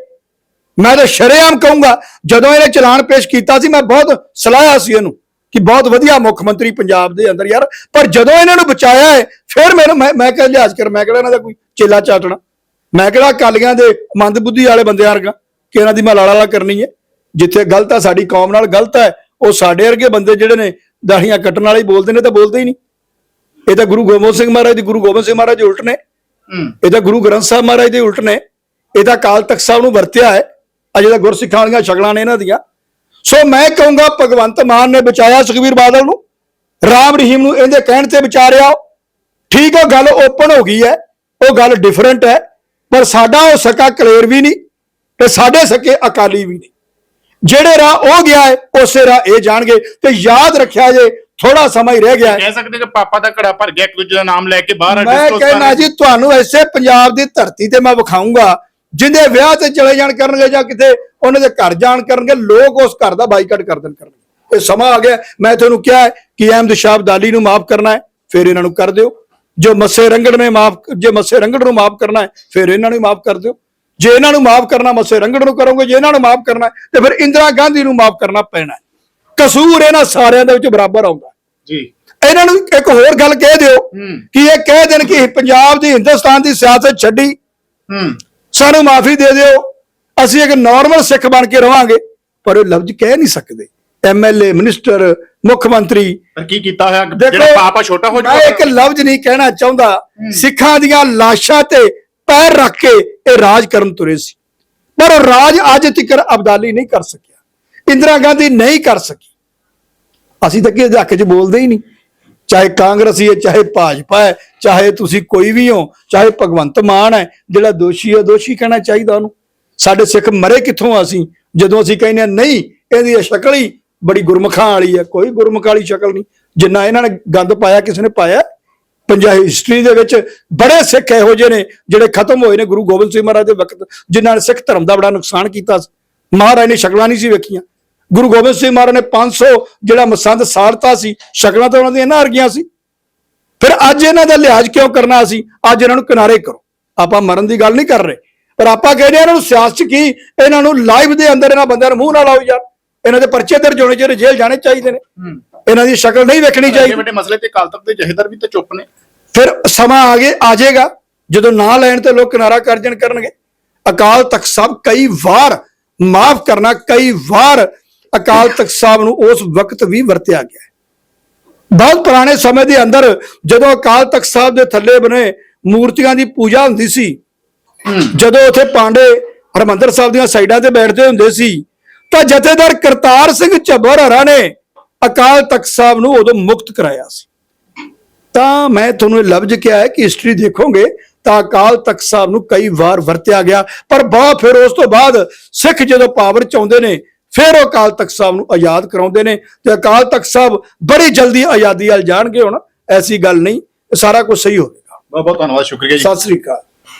ਮੈਂ ਤਾਂ ਸ਼ਰੇਆਮ ਕਹੂੰਗਾ ਜਦੋਂ ਇਹਨੇ ਚਲਾਨ ਪੇਸ਼ ਕੀਤਾ ਸੀ ਮੈਂ ਬਹੁਤ ਸਲਾਹਿਆ ਸੀ ਇਹਨੂੰ ਕਿ ਬਹੁਤ ਵਧੀਆ ਮੁੱਖ ਮੰਤਰੀ ਪੰਜਾਬ ਦੇ ਅੰਦਰ ਯਾਰ ਪਰ ਜਦੋਂ ਇਹਨਾਂ ਨੂੰ ਬਚਾਇਆ ਹੈ ਫਿਰ ਮੈਨੂੰ ਮੈਂ ਮੈਂ ਕਿਹਾ ਲਿਹਾਜ਼ ਕਰ ਮੈਂ ਕਿਹੜਾ ਇਹਨਾਂ ਦਾ ਕੋਈ ਚੇਲਾ ਚਾਟਣਾ? ਮੈਂ ਕਿਹੜਾ ਕਾਲੀਆਂ ਦੇ ਮੰਦਬੁੱਧੀ ਵਾਲੇ ਬੰਦੇ ਵਰਗਾ ਕਿ ਇਹਨਾਂ ਦੀ ਮੈਂ ਲਾਲਾ ਕਰਨੀ ਹੈ? ਜਿੱਥੇ ਗਲਤ ਆ ਸਾਡੀ ਕੌਮ ਨਾਲ ਗਲਤ ਹੈ ਉਹ ਸਾਡੇ ਵਰਗੇ ਬੰਦੇ ਜਿਹੜੇ ਨੇ ਦਾੜੀਆਂ ਕੱਟਣ ਵਾਲੇ ਹੀ ਬੋਲਦੇ ਨੇ ਤਾਂ ਬੋਲਦੇ ਹੀ ਨਹੀਂ। ਇਹ ਤਾਂ ਗੁਰੂ ਗੋਬਿੰਦ ਸਿੰਘ ਮਹਾਰਾਜ ਦੀ ਗੁਰੂ ਗੋਬਿੰਦ ਸਿੰਘ ਮਹਾਰਾਜ ਦੇ ਉਲਟ ਨੇ। ਹੂੰ। ਇਹ ਤਾਂ ਗੁਰੂ ਗ੍ਰੰਥ ਸਾਹਿਬ ਮਹਾਰਾਜ ਦੇ ਉਲਟ ਨੇ। ਇਹ ਤਾਂ ਅਕਾਲ ਤਖਤ ਸਾਹਿਬ ਨੂੰ ਵਰਤਿਆ ਹੈ। ਅਜੇ ਤਾਂ ਗੁਰਸਿੱਖਾਂ ਵਾਲੀਆਂ ਸ਼ਕਲਾਂ ਨੇ ਇਹਨਾਂ ਦੀਆਂ। ਸੋ ਮੈਂ ਕਹੂੰਗਾ ਭਗਵੰਤ ਮਾਨ ਨੇ ਬਚਾਇਆ ਸੁਖਬੀਰ ਬਾਦਲ ਨੂੰ। ਰਾਮ ਰਹੀਮ ਨੂੰ ਇਹਦੇ ਕਹਿਣ ਤੇ ਵਿਚਾਰਿਆ ਠੀਕ ਹੈ ਗੱਲ ਓਪਨ ਹੋ ਗਈ ਹੈ। ਉਹ ਗੱਲ ਡਿਫਰੈਂਟ ਹੈ। ਪਰ ਸਾਡਾ ਉਹ ਸਕਾ ਕਲੀਅਰ ਵੀ ਨਹੀਂ ਤੇ ਸਾਡੇ ਸਕੇ ਅਕਾਲੀ ਵੀ ਨਹੀਂ। ਜਿਹੜੇ ਰਾਹ ਉਹ ਗਿਆ ਹੈ ਉਸੇ ਰਾਹ ਇਹ ਜਾਣਗੇ ਤੇ ਯਾਦ ਰੱਖਿਆ ਜੇ ਥੋੜਾ ਸਮਾਂ ਹੀ ਰਹਿ ਗਿਆ ਹੈ। ਕਹਿ ਸਕਦੇ ਕਿ ਪਾਪਾ ਦਾ ਘੜਾ ਭਰ ਗਿਆ ਇੱਕ ਦੂਜੇ ਦਾ ਨਾਮ ਲੈ ਕੇ ਬਾਹਰ ਮੈਂ ਕਹਿਣਾ। ਜੀ ਤੁਹਾਨੂੰ ਐਸੇ ਪੰਜਾਬ ਦੀ ਧਰਤੀ ਤੇ ਮੈਂ ਵਿਖਾਉਂਗਾ ਜਿੰਦੇ ਵਿਆਹ ਤੇ ਚਲੇ ਜਾਣ ਕਰਨਗੇ ਜਾਂ ਕਿਤੇ ਉਹਨਾਂ ਦੇ ਘਰ ਜਾਣ ਕਰਨਗੇ ਲੋਕ ਉਸ ਘਰ ਦਾ ਬਾਈਕਾਟ ਕਰ ਦੇਣ ਕਰਨਗੇ ਇਹ ਸਮਾਂ ਆ ਗਿਆ ਮੈਂ ਤੁਹਾਨੂੰ ਕਿਹਾ ਕਿ ਅਹਿਮਦ ਸ਼ਾਹ ਅਬਦਾਲੀ ਨੂੰ ਮਾਫ ਕਰਨਾ ਹੈ ਫਿਰ ਇਹਨਾਂ ਨੂੰ ਕਰ ਦਿਓ ਜੋ ਮੱਸੇ ਰੰਗੜ ਨੇ ਮਾਫ ਜੇ ਮੱਸੇ ਰੰਗੜ ਨੂੰ ਮਾਫ ਕਰਨਾ ਹੈ ਫਿਰ ਇਹਨਾਂ ਨੂੰ ਮਾਫ ਕਰ ਦਿਓ ਜੇ ਇਹਨਾਂ ਨੂੰ ਮਾਫ ਕਰਨਾ ਮੱਸੇ ਰੰਗੜ ਨੂੰ ਕਰੋਗੇ ਜੇ ਇਹਨਾਂ ਨੂੰ ਮਾਫ ਕਰਨਾ ਤੇ ਫਿਰ ਇੰਦਰਾ ਗਾਂਧੀ ਨੂੰ ਮਾਫ ਕਰਨਾ ਪੈਣਾ। ਕਸੂਰ ਇਹਨਾਂ ਸਾਰਿਆਂ ਦੇ ਵਿੱਚ ਬਰਾਬਰ ਆਉਂਦਾ। ਜੀ ਇਹਨਾਂ ਨੂੰ ਇੱਕ ਹੋਰ ਗੱਲ ਕਹਿ ਦਿਓ। ਕਿ ਇਹ ਕਹਿ ਦੇਣ ਕਿ ਪੰਜਾਬ ਦੀ ਹਿੰਦੁਸਤਾਨ ਦੀ ਸਿਆਸਤ ਛੱਡੀ ਸਾਨੂੰ ਮਾਫੀ ਦੇ ਦਿਓ। ਅਸੀਂ ਇੱਕ ਨਾਰਮਲ ਸਿੱਖ ਬਣ ਕੇ ਰਵਾਂਗੇ। ਪਰ ਉਹ ਲਫ਼ਜ਼ ਕਹਿ ਨਹੀਂ ਸਕਦੇ। ਐਮਐਲਏ ਮਿਨਿਸਟਰ ਮੁੱਖ ਮੰਤਰੀ। ਪਰ ਕੀ ਕੀਤਾ ਹੋਇਆ? ਜਿਹੜਾ ਪਾਪਾ ਛੋਟਾ ਹੋ ਮੈਂ ਇੱਕ ਜਾਊਗਾ ਲਫ਼ਜ਼ ਨਹੀਂ ਕਹਿਣਾ ਚਾਹੁੰਦਾ। ਸਿੱਖਾਂ ਦੀਆਂ ਲਾਸ਼ਾਂ ਤੇ ਪੈਰ ਰੱਖ ਕੇ ਇਹ ਰਾਜ ਕਰਨ ਤੁਰੇ ਸੀ। ਪਰ ਉਹ ਰਾਜ ਅੱਜ ਤੱਕ ਅਬਦਾਲੀ ਨਹੀਂ ਕਰ ਸਕਿਆ। ਇੰਦਰਾ ਗਾਂਧੀ ਨਹੀਂ ਕਰ ਸਕੀ। ਅਸੀਂ ਤਾਂ ਕਿਸੇ ਦੇ ਹੱਕ 'ਚ ਬੋਲਦੇ ਹੀ ਨਹੀਂ। ਚਾਹੇ ਕਾਂਗਰਸੀ ਹੈ, ਚਾਹੇ ਭਾਜਪਾ ਹੈ, ਚਾਹੇ ਤੁਸੀਂ ਕੋਈ ਵੀ ਹੋ, ਚਾਹੇ ਭਗਵੰਤ ਮਾਨ ਹੈ, ਜਿਹੜਾ ਦੋਸ਼ੀ ਹੈ, ਦੋਸ਼ੀ ਕਹਿਣਾ ਚਾਹੀਦਾ ਉਹਨੂੰ। ਸਾਡੇ ਸਿੱਖ ਮਰੇ ਕਿੱਥੋਂ ਆ ਅਸੀਂ? ਜਦੋਂ ਅਸੀਂ ਕਹਿੰਦੇ ਹਾਂ ਨਹੀਂ, ਇਹਦੀ ਇਹ ਸ਼ਕਲ ਹੀ ਬੜੀ ਗੁਰਮੁਖਾਂ ਵਾਲੀ ਹੈ, ਕੋਈ ਗੁਰਮੁਖ ਵਾਲੀ ਸ਼ਕਲ ਨਹੀਂ। ਜਿੰਨਾ ਇਹਨਾਂ ਨੇ ਗੰਦ ਪਾਇਆ, ਕਿਸੇ ਨੇ ਪਾਇਆ। ਪੰਜਾਬ ਹਿਸਟਰੀ ਦੇ ਵਿੱਚ ਬੜੇ ਸਿੱਖ ਇਹੋ ਜਿਹੇ ਨੇ, ਜਿਹੜੇ ਖਤਮ ਹੋਏ ਨੇ ਗੁਰੂ ਗੋਬਿੰਦ ਸਿੰਘ ਮਹਾਰਾਜ ਦੇ ਵਕਤ, ਜਿਨ੍ਹਾਂ ਨੇ ਸਿੱਖ ਧਰਮ ਦਾ ਬੜਾ ਨੁਕਸਾਨ ਕੀਤਾ ਸੀ। ਮਹਾਰਾਜ ਨੇ ਸ਼ਕਲਾਂ ਨਹੀਂ ਸੀ ਵੇਖੀਆਂ। ਗੁਰੂ ਗੋਬਿੰਦ ਸਿੰਘ ਮਹਾਰਾਜ ਨੇ 500 ਜਿਹੜਾ ਮਸੰਦ ਸਾੜਤਾ ਸੀ ਸ਼ਕਲਾਂ ਤਾਂ ਉਹਨਾਂ ਦੀਆਂ ਇਹਨਾਂ ਵਰਗੀਆਂ ਸੀ। ਫਿਰ ਅੱਜ ਇਹਨਾਂ ਦਾ ਲਿਹਾਜ਼ ਕਿਉਂ ਕਰਨਾ ਅਸੀਂ ਅੱਜ ਇਹਨਾਂ ਨੂੰ ਕਿਨਾਰੇ ਕਰੋ। ਆਪਾਂ ਮਰਨ ਦੀ ਗੱਲ ਨਹੀਂ ਕਰ ਰਹੇ। ਪਰ ਆਪਾਂ ਕਹਿੰਦੇ ਇਹਨਾਂ ਨੂੰ ਸਿਆਸਤ 'ਚ ਕੀ? ਇਹਨਾਂ ਨੂੰ ਲਾਈਵ ਦੇ ਅੰਦਰ ਇਹਨਾਂ ਬੰਦਿਆਂ ਨੂੰ ਮੂੰਹ ਨਾ ਲਾਓ ਯਾਰ। ਇਹਨਾਂ ਦੇ ਪਰਚੇ ਦਰਜ ਹੋਣੇ ਚਾਹੀਦੇ ਜੇਲ੍ਹ ਜਾਣੇ ਚਾਹੀਦੇ ਨੇ। ਇਹਨਾਂ ਦੀ ਸ਼ਕਲ ਨਹੀਂ ਵੇਖਣੀ ਚਾਹੀਦੀ। ਵੱਡੇ ਮਸਲੇ ਤੇ ਅਕਾਲ ਤਖਤ ਦੇ ਜਹੇਦਾਰ ਵੀ ਤਾਂ ਚੁੱਪ ਨੇ। ਫਿਰ ਸਮਾਂ ਆਗੇ ਆ ਜਾਏਗਾ। ਜਦੋਂ ਨਾਂ ਲੈਣ ਤੇ ਲੋਕ ਕਿਨਾਰਾ ਕਰਜਣ ਕਰਨਗੇ। ਅਕਾਲ ਤਖਤ ਸਾਹਿਬ ਕਈ ਵਾਰ ਮਾਫ ਕਰਨਾ ਕਈ ਵਾਰ ਅਕਾਲ ਤਖਤ ਸਾਹਿਬ ਨੂੰ ਉਸ ਵਕਤ ਵੀ ਵਰਤਿਆ ਗਿਆ ਬਹੁਤ ਪੁਰਾਣੇ ਸਮੇਂ ਦੇ ਅੰਦਰ ਜਦੋਂ ਅਕਾਲ ਤਖਤ ਸਾਹਿਬ ਦੇ ਥੱਲੇ ਬਣੇ ਮੂਰਤੀਆਂ ਦੀ ਪੂਜਾ ਹੁੰਦੀ ਸੀ, ਜਦੋਂ ਉੱਥੇ ਪਾਂਡੇ ਹਰਮੰਦਰ ਸਾਹਿਬ ਦੀਆਂ ਸਾਈਡਾਂ ਤੇ ਬੈਠਦੇ ਹੁੰਦੇ ਸੀ, ਤਾਂ ਜਥੇਦਾਰ ਕਰਤਾਰ ਸਿੰਘ ਝੱਬਰ ਹਰਾ ਨੇ ਅਕਾਲ ਤਖਤ ਸਾਹਿਬ ਨੂੰ ਉਦੋਂ ਮੁਕਤ ਕਰਾਇਆ ਸੀ। ਤਾਂ ਮੈਂ ਤੁਹਾਨੂੰ ਇਹ ਲਫ਼ਜ਼ ਕਿਹਾ ਹੈ ਕਿ ਹਿਸਟਰੀ ਦੇਖੋਗੇ ਤਾਂ ਅਕਾਲ ਤਖਤ ਸਾਹਿਬ ਨੂੰ ਕਈ ਵਾਰ ਵਰਤਿਆ ਗਿਆ, ਪਰ ਬਹੁਤ ਫਿਰ ਉਸ ਤੋਂ ਬਾਅਦ ਸਿੱਖ ਜਦੋਂ ਪਾਵਰ ਚ ਆਉਂਦੇ ਨੇ ਫਿਰ ਉਹ ਅਕਾਲ ਤਖਤ ਸਾਹਿਬ ਨੂੰ ਆਜ਼ਾਦ ਕਰਾਉਂਦੇ ਨੇ ਤੇ ਅਕਾਲ ਤਖਤ ਸਾਹਿਬ ਬੜੀ ਜਲਦੀ ਆਜ਼ਾਦੀ ਵੱਲ ਜਾਣਗੇ ਹੁਣ ਐਸੀ ਗੱਲ ਨਹੀਂ ਸਾਰਾ ਕੁਝ ਸਹੀ ਹੋਵੇਗਾ ਬਹੁਤ ਬਹੁਤ ਧੰਨਵਾਦ ਸ਼ੁਕਰੀਆ ਜੀ। ਸਤਿ ਸ੍ਰੀ ਅਕਾਲ।